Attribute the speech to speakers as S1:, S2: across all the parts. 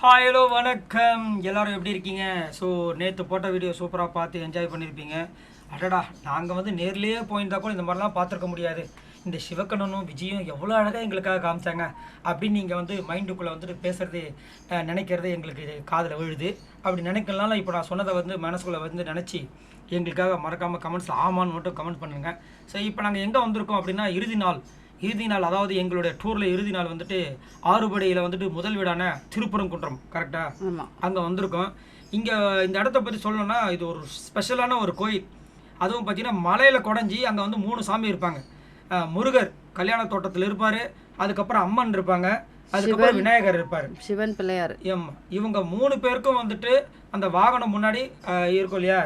S1: Hi hello வணக்கம். எல்லாரும் எப்படி இருக்கீங்க? ஸோ நேற்று போட்ட வீடியோ சூப்பராக பார்த்து என்ஜாய் பண்ணியிருப்பீங்க அடடா நாங்கள் வந்து நேர்லேயே போயிருந்தா கூட இந்த மாதிரிலாம் பார்த்துருக்க முடியாது. இந்த சிவக்கணனும் விஜயும் எவ்வளோ அழகாக எங்களுக்காக காமிச்சாங்க அப்படின்னு நீங்கள் வந்து மைண்டுக்குள்ளே வந்துட்டு பேசுகிறது நினைக்கிறது எங்களுக்கு காதில் விழுது. அப்படி நினைக்கலாம் இப்போ நான் சொன்னதை வந்து மனசுக்குள்ளே வந்து நினச்சி எங்களுக்காக மறக்காமல் கமெண்ட்ஸ் ஆமான்னு மட்டும் கமெண்ட் பண்ணுங்க. ஸோ இப்போ நாங்கள் எங்கே வந்திருக்கோம் அப்படின்னா இறுதி நாள். இறுதி நாள் அதாவது எங்களுடைய டூரில் இறுதி நாள் வந்துட்டு ஆறுபடையில் வந்துட்டு முதல் வீடான திருப்பரங்குன்றம் கரெக்டாக அங்கே வந்திருக்கோம். இங்கே இந்த இடத்த பற்றி சொல்லணும்னா இது ஒரு ஸ்பெஷலான ஒரு கோயில். அதுவும் பார்த்தீங்கன்னா மலையில் குடஞ்சி அங்கே வந்து மூணு சாமி இருப்பாங்க. முருகர் கல்யாண தோட்டத்தில் இருப்பார். அதுக்கப்புறம் அம்மன் இருப்பாங்க. அதுக்கப்புறம் விநாயகர் இருப்பார்.
S2: சிவன் பிள்ளையார்.
S1: இவங்க மூணு பேருக்கும் வந்துட்டு அந்த வாகனம் முன்னாடி இருக்கும் இல்லையா?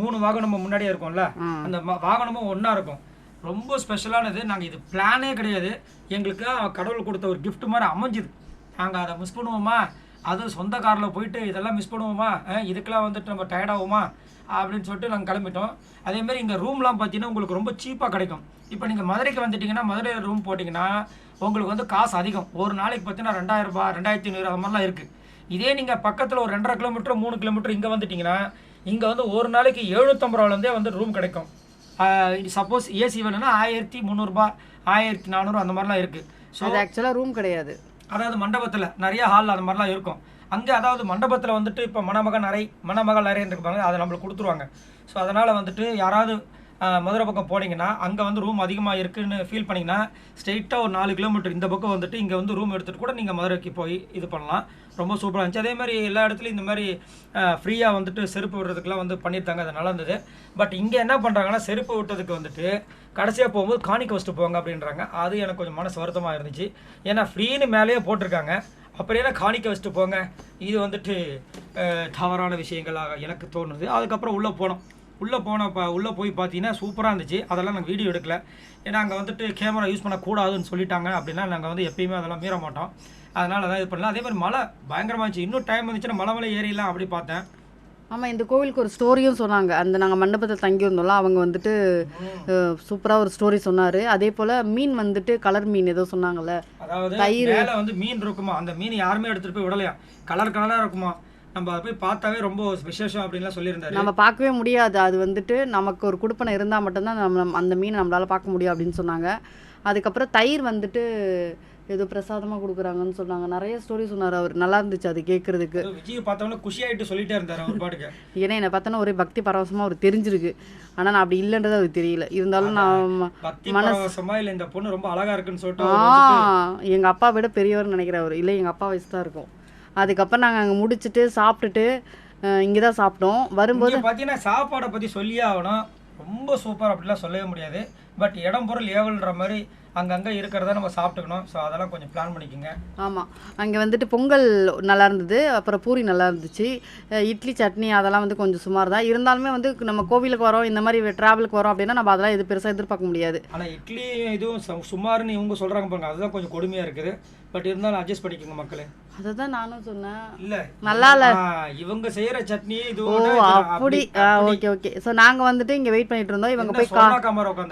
S1: மூணு வாகனமும் முன்னாடியே இருக்கும்ல. அந்த வாகனமும் ஒன்றா இருக்கும். ரொம்ப ஸ்பெஷலானது நாங்கள் இது பிளானே கிடையாது. எங்களுக்கு கடவுள் கொடுத்த ஒரு கிஃப்ட் மாதிரி அமைஞ்சுது. நாங்கள் அதை மிஸ் பண்ணுவோமா? அதுவும் சொந்த காரில் போயிட்டு இதெல்லாம் மிஸ் பண்ணுவோமா? இதுக்கெல்லாம் வந்துட்டு நம்ம டயர்டாகுமா அப்படின்னு சொல்லிட்டு நாங்கள் கிளம்பிட்டோம். அதேமாதிரி இங்கே ரூம்லாம் பார்த்தீங்கன்னா உங்களுக்கு ரொம்ப சீப்பாக கிடைக்கும். இப்போ நீங்கள் மதுரைக்கு வந்துட்டிங்கன்னா மதுரையில் ரூம் போட்டிங்கன்னா உங்களுக்கு வந்து காசு அதிகம். ஒரு நாளைக்கு பார்த்தீங்கன்னா ரெண்டாயிரம் ரெண்டாயிரத்தி ஐநூறு அது மாதிரிலாம் இருக்குது இதே நீங்கள் பக்கத்தில் ஒரு ரெண்டரை கிலோமீட்டர் மூணு கிலோமீட்டர் இங்கே வந்துட்டிங்கன்னா இங்கே வந்து ஒரு நாளைக்கு எழுநூற்றம்பது ரூபாலேருந்தே வந்து ரூம் கிடைக்கும். சப்போஸ் ஏசி வேணும்னா ஆயிரத்தி முந்நூறுபா ஆயிரத்தி நானூறு அந்த மாதிரிலாம் இருக்குது ஸோ
S2: அது ஆக்சுவலாக ரூம் கிடையாது.
S1: அதாவது மண்டபத்தில் நிறைய ஹால் அந்த மாதிரிலாம் இருக்கும். அங்கே அதாவது மண்டபத்தில் வந்துட்டு இப்போ மணமகன் அறை மணமகள் அறைன்னு இருப்பாங்க அதை நம்மளுக்கு கொடுத்துருவாங்க. ஸோ அதனால் வந்துட்டு யாராவது மதுரை பக்கம் போனீங்கன்னா அங்கே வந்து ரூம் அதிகமாக இருக்குன்னு ஃபீல் பண்ணிங்கன்னா ஸ்ட்ரெயிட்டாக ஒரு நாலு கிலோமீட்டர் இந்த பக்கம் வந்துட்டு இங்கே வந்து ரூம் எடுத்துகிட்டு கூட நீங்கள் மதுரைக்கு போய் இது பண்ணலாம். ரொம்ப சூப்பராக இருந்துச்சு. அதே மாதிரி எல்லா இடத்துலையும் இந்த மாதிரி ஃப்ரீயாக வந்துட்டு செருப்பு விடுறதுக்குலாம் வந்து பண்ணியிருந்தாங்க. அது நல்லா இருந்தது. பட் இங்கே என்ன பண்ணுறாங்கன்னா செருப்பு விட்டதுக்கு வந்துட்டு கடைசியாக போகும்போது காணிக்க வச்சுட்டு போங்க அப்படின்றாங்க. அது எனக்கு கொஞ்சம் மனசு வருத்தமாக இருந்துச்சு. ஏன்னா ஃப்ரீன்னு மேலேயே போட்டிருக்காங்க. அப்படியே காணிக்க வச்சுட்டு போங்க? இது வந்துட்டு தவறான விஷயங்களாக எனக்கு தோணுது. அதுக்கப்புறம் உள்ளே போனோம். உள்ளே போன ப உள்ளே போய் பார்த்தீங்கன்னா சூப்பராக இருந்துச்சு. அதெல்லாம் நாங்கள் வீடியோ எடுக்கல. ஏன்னா அங்கே வந்துட்டு கேமரா யூஸ் பண்ணக்கூடாதுன்னு சொல்லிட்டாங்க அப்படின்னா நாங்கள் வந்து எப்பயுமே அதெல்லாம் மீற மாட்டோம். அதனால தான் இது பண்ணலாம். அதே மாதிரி மழை பயங்கரமாக இருந்துச்சு. இன்னும் டைம் வந்துச்சுன்னா மலை மலை ஏறிடலாம் அப்படி பார்த்தேன்.
S2: ஆமாம் இந்த கோவிலுக்கு ஒரு ஸ்டோரியும் சொன்னாங்க. அந்த நாங்கள் மண்டபத்தில் தங்கியிருந்தோம்ல அவங்க வந்துட்டு சூப்பராக ஒரு ஸ்டோரி சொன்னார். அதே போல் மீன் வந்துட்டு கலர் மீன் ஏதோ சொன்னாங்கல்ல.
S1: அதாவது வந்து மீன் இருக்குமா? அந்த மீன் யாருமே எடுத்துகிட்டு போய் விடலையா? கலர் கலராக இருக்குமா? நம்ம அதை போய் பார்த்தாவே ரொம்ப விசேஷம் அப்படின்லாம் சொல்லியிருந்தாரு.
S2: நம்ம பார்க்கவே முடியாது. அது வந்துட்டு நமக்கு ஒரு குடுப்பனை இருந்தால் மட்டும்தான் நம்ம அந்த மீனை நம்மளால் பார்க்க முடியும் அப்படின்னு சொன்னாங்க. அதுக்கப்புறம் தயிர் வந்துட்டு ஏதோ பிரசாதமாக கொடுக்குறாங்கன்னு சொன்னாங்க. நிறைய ஸ்டோரி சொன்னார் அவர். நல்லா இருந்துச்சு அது கேட்குறதுக்கு
S1: விஜய் பார்த்தவொன்னே குஷியாயிட்டு சொல்லிட்டே இருந்தார் அவர் பாட்டுக்கு.
S2: ஏன்னா என்னை பார்த்தோன்னா ஒரே பக்தி பரவசமாக அவர் தெரிஞ்சிருக்கு. ஆனால் நான் அப்படி இல்லைன்றது அவருக்கு தெரியல. இருந்தாலும் நான்
S1: பக்தி பரவசமா இல்ல இந்த பொண்ணு ரொம்ப அழகா இருக்குன்னு சொல்லிட்டு
S2: ஆ எங்கள் அப்பா விட பெரியவர்னு நினைக்கிறவர் இல்லை எங்கள் அப்பா வயசு தான் இருக்கும். அதுக்கப்புறம் நாங்கள் அங்கே முடிச்சுட்டு சாப்பிட்டுட்டு இங்கே தான் சாப்பிட்டோம். வரும்போது
S1: பார்த்தீங்கன்னா சாப்பாடை பற்றி சொல்லியே ஆகணும். ரொம்ப சூப்பர் அப்படிலாம் சொல்லவே முடியாது. பட் இடம் பொருள் ஏவல்ன்ற மாதிரி அங்கங்க இருக்கிறத நம்ம சாப்பிட்டுக்கணும். ஸோ அதெல்லாம் கொஞ்சம் பிளான் பண்ணிக்கோங்க.
S2: ஆமாம் அங்கே வந்துட்டு பொங்கல் நல்லா இருந்தது. அப்புறம் பூரி நல்லா இருந்துச்சு. இட்லி சட்னி அதெல்லாம் வந்து கொஞ்சம் சுமார் தான் இருந்தாலுமே வந்து நம்ம கோவிலுக்கு வரோம் இந்த மாதிரி ட்ராவலுக்கு வரோம் அப்படின்னா நம்ம அதெல்லாம் இது பெருசாக எதிர்பார்க்க முடியாது.
S1: ஆனா இட்லி இதுவும் சு- சுமாருன்னு இவங்க சொல்றாங்க பாருங்க. அதுதான் கொஞ்சம் கொடுமையா இருக்குது. பட் இருந்தாலும் அட்ஜஸ்ட் பண்ணிக்கோங்க மக்களே.
S2: அதை தான் நானும் சொன்னேன்.
S1: இல்ல.
S2: நல்லா இல்ல.
S1: இவங்க செய்யற சட்னி இது
S2: ஓ அப்படி ஓகே ஓகே. ஸோ நாங்கள் வந்துட்டு இங்கே வெயிட் பண்ணிட்டு இருந்தோம். இவங்க போய் கா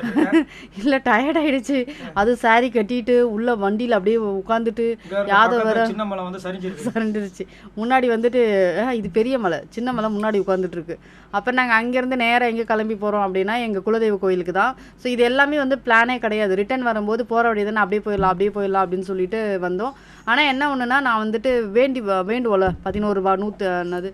S2: இல்லை டயர்ட் ஆயிடுச்சு. அது saree கட்டிட்டு உள்ள வண்டியில் அப்படியே உட்காந்துட்டு யாதவ் வேற
S1: சின்ன மலை வந்து சரிஞ்சிருக்கு.
S2: சரண்டுருச்சு முன்னாடி வந்துட்டு "ஆ, இது பெரிய மலை. சின்ன மலை முன்னாடி உட்காந்துட்டு இருக்கு அப்போ நாங்கள் அங்கேருந்து நேராக எங்கே கிளம்பி போகிறோம் அப்படின்னா எங்கள் குலதெய்வ கோயிலுக்கு தான். ஸோ இது எல்லாமே வந்து பிளானே கிடையாது. ரிட்டர்ன் வரும்போது போகிற வழி தானே அப்படியே போயிடலாம் அப்படியே போயிடலாம் அப்படின்னு சொல்லிட்டு வந்தோம். ஆனால் என்ன ஒன்றுனா நான் வந்துட்டு வேண்டி வ- வேண்டுவோம்ல. பதினோரு ரூபா நூற்று என்னது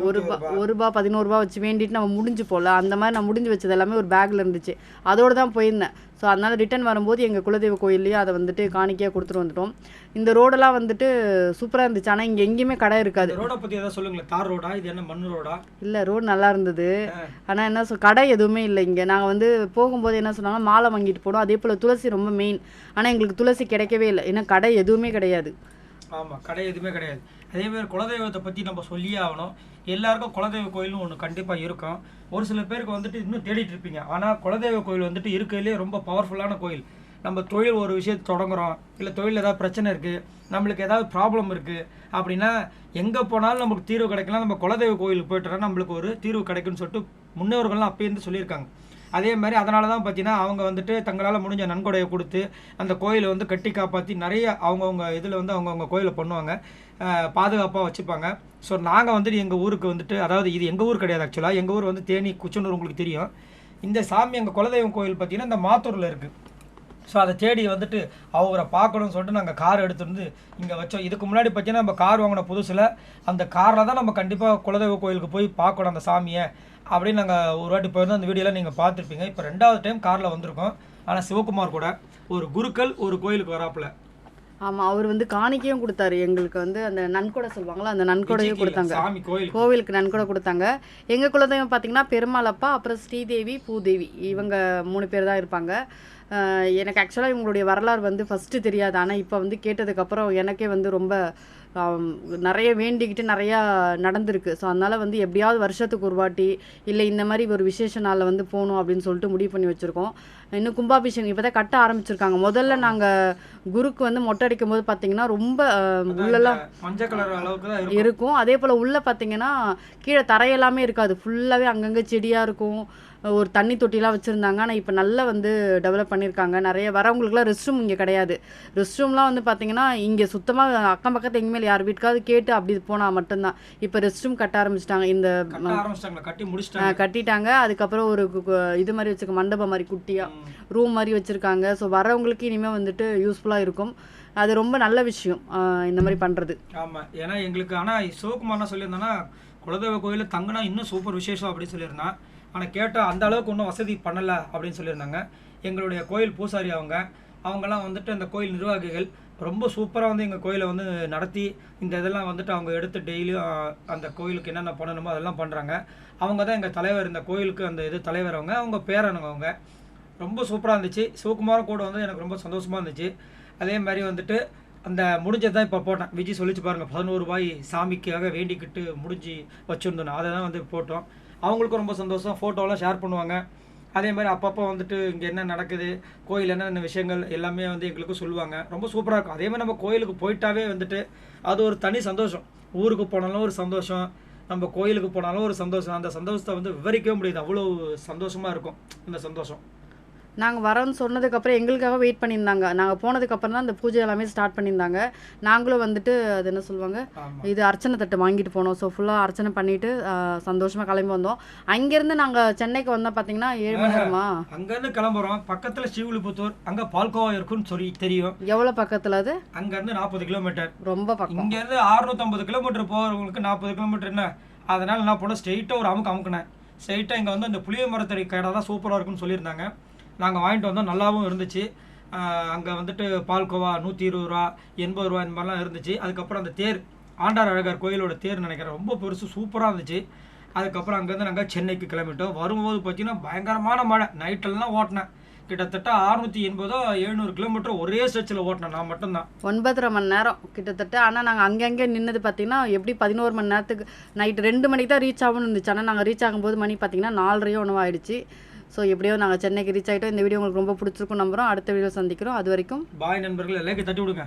S2: ஒரு ரூபா ஒரு ரூபா பதினோரு ரூபா வச்சு வேண்டிட்டு நம்ம முடிஞ்சு போகல. அந்த மாதிரி நான் முடிஞ்சு வச்சது எல்லாமே ஒரு பேக்கில் இருந்துச்சு. அதோடு தான் போயிருந்தேன். ஸோ அதனால் ரிட்டர்ன் வரும்போது எங்கள் குலதெய்வ கோயில்லையே அதை வந்துட்டு காணிக்கையாக கொடுத்துட்டு வந்துட்டோம். இந்த ரோடெல்லாம் வந்துட்டு சூப்பராக இருந்துச்சு. ஆனால் இங்கே எங்கேயுமே கடை இருக்காது.
S1: ரோட பத்தி ஏதாவது சொல்லுங்களேன். தார் ரோடா? இது என்ன மண் ரோடா?
S2: இல்லை ரோடு நல்லா இருந்தது. ஆனால் என்ன சொல் கடை எதுவுமே இல்லை இங்கே. நாங்கள் வந்து போகும்போது என்ன சொன்னாங்க மாலை வாங்கிட்டு போனோம். அதே போல் துளசி ரொம்ப மெயின் ஆனால் எங்களுக்கு துளசி கிடைக்கவே இல்லை. ஏன்னா கடை எதுவுமே கிடையாது.
S1: ஆமாம் கடை எதுவுமே கிடையாது. அதே மாதிரி குலதெய்வத்தை பற்றி நம்ம சொல்லியே ஆகணும். எல்லாருக்கும் குலதெய்வ கோயில்னு ஒன்று கண்டிப்பாக இருக்கும். ஒரு சில பேருக்கு வந்துட்டு இன்னும் தேடிட்டு இருப்பீங்க. ஆனால் குலதெய்வ கோயில் வந்துட்டு இருக்கிறதுலே ரொம்ப பவர்ஃபுல்லான கோயில். நம்ம தொழில் ஒரு விஷயத்தை தொடங்குறோம். இல்லை தொழில் ஏதாவது பிரச்சனை இருக்குது நம்மளுக்கு ஏதாவது ப்ராப்ளம் இருக்குது அப்படின்னா எங்கே போனாலும் நமக்கு தீர்வு கிடைக்கலாம். நம்ம குலதெய்வ கோயிலுக்கு போயிட்டோம்னா நம்மளுக்கு ஒரு தீர்வு கிடைக்குன்னு சொல்லிட்டு முன்னோர்கள்லாம் அப்போயிருந்து இருந்து சொல்லியிருக்காங்க. அதே மாதிரி அதனால தான் பார்த்தீங்கன்னா அவங்க வந்துட்டு தங்களால் முடிஞ்ச நன்கொடையை கொடுத்து அந்த கோயிலை வந்து கட்டி காப்பாற்றி நிறைய அவங்கவுங்க இதில் வந்து அவங்கவுங்க கோயிலை பண்ணுவாங்க. பாதுகாப்பாக வச்சுப்பாங்க. ஸோ நாங்கள் வந்துட்டு எங்கள் ஊருக்கு வந்துட்டு அதாவது இது எங்கள் ஊர் கிடையாது ஆக்சுவலாக எங்கள் ஊர் வந்து தேனி குச்சனூர் உங்களுக்கு தெரியும். இந்த சாமி எங்கள் குலதெய்வம் கோயில் பார்த்தீங்கன்னா இந்த மாத்தூரில் இருக்குது ஸோ அதை தேடி வந்துட்டு அவரை பார்க்கணும்னு சொல்லிட்டு நாங்கள் கார் எடுத்துட்டு வந்து இங்கே வச்சோம். இதுக்கு முன்னாடி பார்த்தீங்கன்னா நம்ம கார் வாங்கின புதுசில் அந்த காரில் தான் நம்ம கண்டிப்பாக குலதெய்வ கோயிலுக்கு போய் பார்க்கணும் அந்த சாமியை அப்படின்னு நாங்கள் ஒரு வாட்டி போயிருந்தோம். அந்த வீடியோலாம் நீங்கள் பார்த்துருப்பீங்க. இப்போ ரெண்டாவது டைம் காரில் வந்திருக்கோம். ஆனால் சிவகுமார் கூட ஒரு குருக்கள் ஒரு கோயிலுக்கு வராப்புல.
S2: ஆமா அவர் வந்து காணிக்கையும் கொடுத்தாரு. எங்களுக்கு வந்து அந்த நன்கொடை சொல்லுவாங்களா அந்த நன்கொடையும் கொடுத்தாங்க. கோவிலுக்கு நன்கொடை கொடுத்தாங்க. எங்கள் குலதெய்வம் பார்த்தீங்கன்னா பெருமாள் அப்பா அப்புறம் ஸ்ரீதேவி பூதேவி. இவங்க மூணு பேர் தான் இருப்பாங்க. எனக்கு ஆக்சுவலாக இவங்களுடைய வரலாறு வந்து ஃபஸ்ட்டு தெரியாது. ஆனால் இப்போ வந்து கேட்டதுக்கப்புறம் எனக்கே வந்து ரொம்ப நிறைய வேண்டிக்கிட்டு நிறையா நடந்திருக்கு. ஸோ அதனால் வந்து எப்படியாவது வருஷத்துக்கு ஒரு வாட்டி இல்லை இந்த மாதிரி ஒரு விசேஷ நாளில் வந்து போகணும் அப்படின்னு சொல்லிட்டு முடிவு பண்ணி வச்சுருக்கோம். இன்னும் கும்பாபிஷேகம் இப்போ தான் கட்ட ஆரம்பிச்சிருக்காங்க. முதல்ல நாங்கள் குருக்கு வந்து மொட்டை அடிக்கும் போது பார்த்தீங்கன்னா ரொம்ப உள்ளெல்லாம்
S1: மஞ்சள் கலர் அளவுக்கு தான் இருக்கும்.
S2: இருக்கும். அதே போல் உள்ளே பார்த்தீங்கன்னா கீழே தரையெல்லாமே இருக்காது. ஃபுல்லாகவே அங்கங்கே செடியாக இருக்கும். ஒரு தண்ணி தொட்டிலாம் வச்சுருந்தாங்க. ஆனால் இப்போ நல்லா வந்து டெவலப் பண்ணியிருக்காங்க நிறைய வரவங்களுக்குலாம் ரெஸ்ட் ரூம் இங்கே கிடையாது. ரெஸ்ட் ரூம்லாம் வந்து பார்த்தீங்கன்னா இங்கே சுத்தமாக அக்கம் பக்கத்து எங்கேயுமே யார் வீட்டுக்காவது கேட்டு அப்படி போனால் மட்டும்தான். இப்போ ரெஸ்ட் ரூம் கட்ட ஆரம்பிச்சிட்டாங்க. இந்த கட்டிட்டாங்க. அதுக்கப்புறம் ஒரு இது மாதிரி வச்சுருக்க மண்டபம் மாதிரி குட்டியாக. ரூம் மாதிரி வச்சுருக்காங்க. ஸோ வரவங்களுக்கு இனிமேல் வந்துட்டு யூஸ்ஃபுல்லாக இருக்கும். அது ரொம்ப நல்ல விஷயம் இந்த மாதிரி பண்ணுறது
S1: ஆமா. ஏன்னா எங்களுக்கு ஆனா சிவகுமார் என்ன சொல்லியிருந்தானா குலதெய்வ கோயிலில் தங்கினா இன்னும் சூப்பர் விசேஷம் அப்படின்னு சொல்லியிருந்தான் ஆனால் கேட்டால் அந்த அளவுக்கு ஒன்றும் வசதி பண்ணலை அப்படின்னு சொல்லியிருந்தாங்க. எங்களுடைய கோயில் பூசாரி அவங்க. அவங்கெல்லாம் வந்துட்டு அந்த கோயில் நிர்வாகிகள் ரொம்ப சூப்பராக வந்து எங்கள் கோயிலை வந்து நடத்தி இந்த இதெல்லாம் வந்துட்டு அவங்க எடுத்து டெய்லியும் அந்த கோயிலுக்கு என்னென்ன பண்ணணுமோ அதெல்லாம் பண்ணுறாங்க அவங்க தான் எங்கள் தலைவர் இந்த கோயிலுக்கு அந்த இது தலைவர் அவங்க. அவங்க பேரனுங்க அவங்க. ரொம்ப சூப்பராக இருந்துச்சு. சிவகுமாரும் கூட வந்து எனக்கு ரொம்ப சந்தோஷமாக இருந்துச்சு. அதே மாதிரி வந்துட்டு அந்த முடிஞ்சது தான் இப்போ போட்டேன். விஜய் சொல்லிச்சு பாருங்கள் பதினோரு ரூபாய் சாமிக்காக வேண்டிக்கிட்டு முடிஞ்சு வச்சுருந்தோம் அதை தான் வந்து போட்டோம். அவங்களுக்கும் ரொம்ப சந்தோஷம். ஃபோட்டோலாம் ஷேர் பண்ணுவாங்க. அதே மாதிரி அப்பப்போ வந்துட்டு இங்கே என்ன நடக்குது கோயில் என்னென்ன விஷயங்கள் எல்லாமே வந்து எங்களுக்கு சொல்லுவாங்க. ரொம்ப சூப்பராக இருக்கும். அதே மாதிரி நம்ம கோயிலுக்கு போயிட்டாவே வந்துட்டு அது ஒரு தனி சந்தோஷம். ஊருக்கு போனாலும் ஒரு சந்தோஷம் நம்ம கோயிலுக்கு போனாலும் ஒரு சந்தோஷம். அந்த சந்தோஷத்தை வந்து விவரிக்கவே முடியாது. அவ்வளோ சந்தோஷமாக இருக்கும். அந்த சந்தோஷம்.
S2: நாங்கள் வரோன்னு சொன்னதுக்கப்புறம் எங்களுக்காக வெயிட் பண்ணியிருந்தாங்க. நாங்கள் போனதுக்கப்புறம் தான் அந்த பூஜை எல்லாமே ஸ்டார்ட் பண்ணியிருந்தாங்க. நாங்களும் வந்துட்டு அது என்ன சொல்லுவாங்க இது அர்ச்சனை தட்டு வாங்கிட்டு போனோம். ஸோ ஃபுல்லாக அர்ச்சனை பண்ணிட்டு சந்தோஷமாக கிளம்பி வந்தோம். அங்கேருந்து நாங்கள் சென்னைக்கு வந்தோம் பார்த்தீங்கன்னா ஏழு மணி நேரமா?
S1: அங்கேருந்து கிளம்புறோம். பக்கத்தில் ஸ்ரீவில்லிபுத்தூர் அங்கே பால்கோவா இருக்குன்னு சொல்லி தெரியும்.
S2: எவ்வளோ பக்கத்தில் அது?
S1: அங்கேருந்து நாற்பது கிலோமீட்டர்.
S2: ரொம்ப பக்கம்.
S1: இங்கேருந்து அறுநூத்தம்பது கிலோமீட்டர் போகிறவங்களுக்கு நாற்பது கிலோமீட்டர் என்ன? அதனால் என்ன பண்ணோம் ஸ்ட்ரெயிட்டாக ஒரு அமுக்கு அமுக்குனேன். ஸ்ட்ரெயிட்டாக இங்கே வந்து அந்த புளிய மரத்தடி கடை தான் சூப்பராக இருக்குன்னு சொல்லியிருந்தாங்க. நாங்கள் வாங்கிட்டு வந்தோம் நல்லாவும் இருந்துச்சு. அங்கே வந்துட்டு பால்கோவா நூற்றி இருபது ரூபா எண்பது ரூபா இந்த மாதிரிலாம் இருந்துச்சு. அதுக்கப்புறம் அந்த தேர் ஆண்டார் அழகர் கோயிலோட தேர் நினைக்கிறேன் ரொம்ப பெருசு சூப்பராக இருந்துச்சு. அதுக்கப்புறம் அங்கேருந்து நாங்கள் சென்னைக்கு கிளம்பிட்டோம். வரும்போது பார்த்தீங்கன்னா பயங்கரமான மழை. நைட்டெல்லாம் ஓட்டினேன். கிட்டத்தட்ட அறுநூற்றி எண்பதோ எழுநூறு கிலோமீட்டர் ஒரே ஸ்ட்ரெச்சில் ஓட்டினேன். நான் மட்டும்தான்.
S2: ஒன்பதரை மணி நேரம் கிட்டத்தட்ட. ஆனால் நாங்கள் அங்கங்கே நின்னது பார்த்தீங்கன்னா எப்படி பதினோரு மணி நேரத்துக்கு நைட் ரெண்டு மணிக்கு தான் ரீச் ஆகும்னு இருந்துச்சு. ஆனால் நாங்கள் ரீச் ஆகும்போது மணி பார்த்தீங்கன்னா நாலரையோ ஒன்று ஆயிடுச்சு. ஸோ எப்படியோ நாங்கள் சென்னைக்கு ரீச் ஆகிட்டோம் இந்த வீடியோ உங்களுக்கு ரொம்ப பிடிச்சிருக்கும் நம்புறோம். அடுத்த வீடியோ சந்திக்கிறோம். அது வரைக்கும்
S1: பாய் நண்பர்கள். எல்லாருக்கும் தட்டி விடுங்க.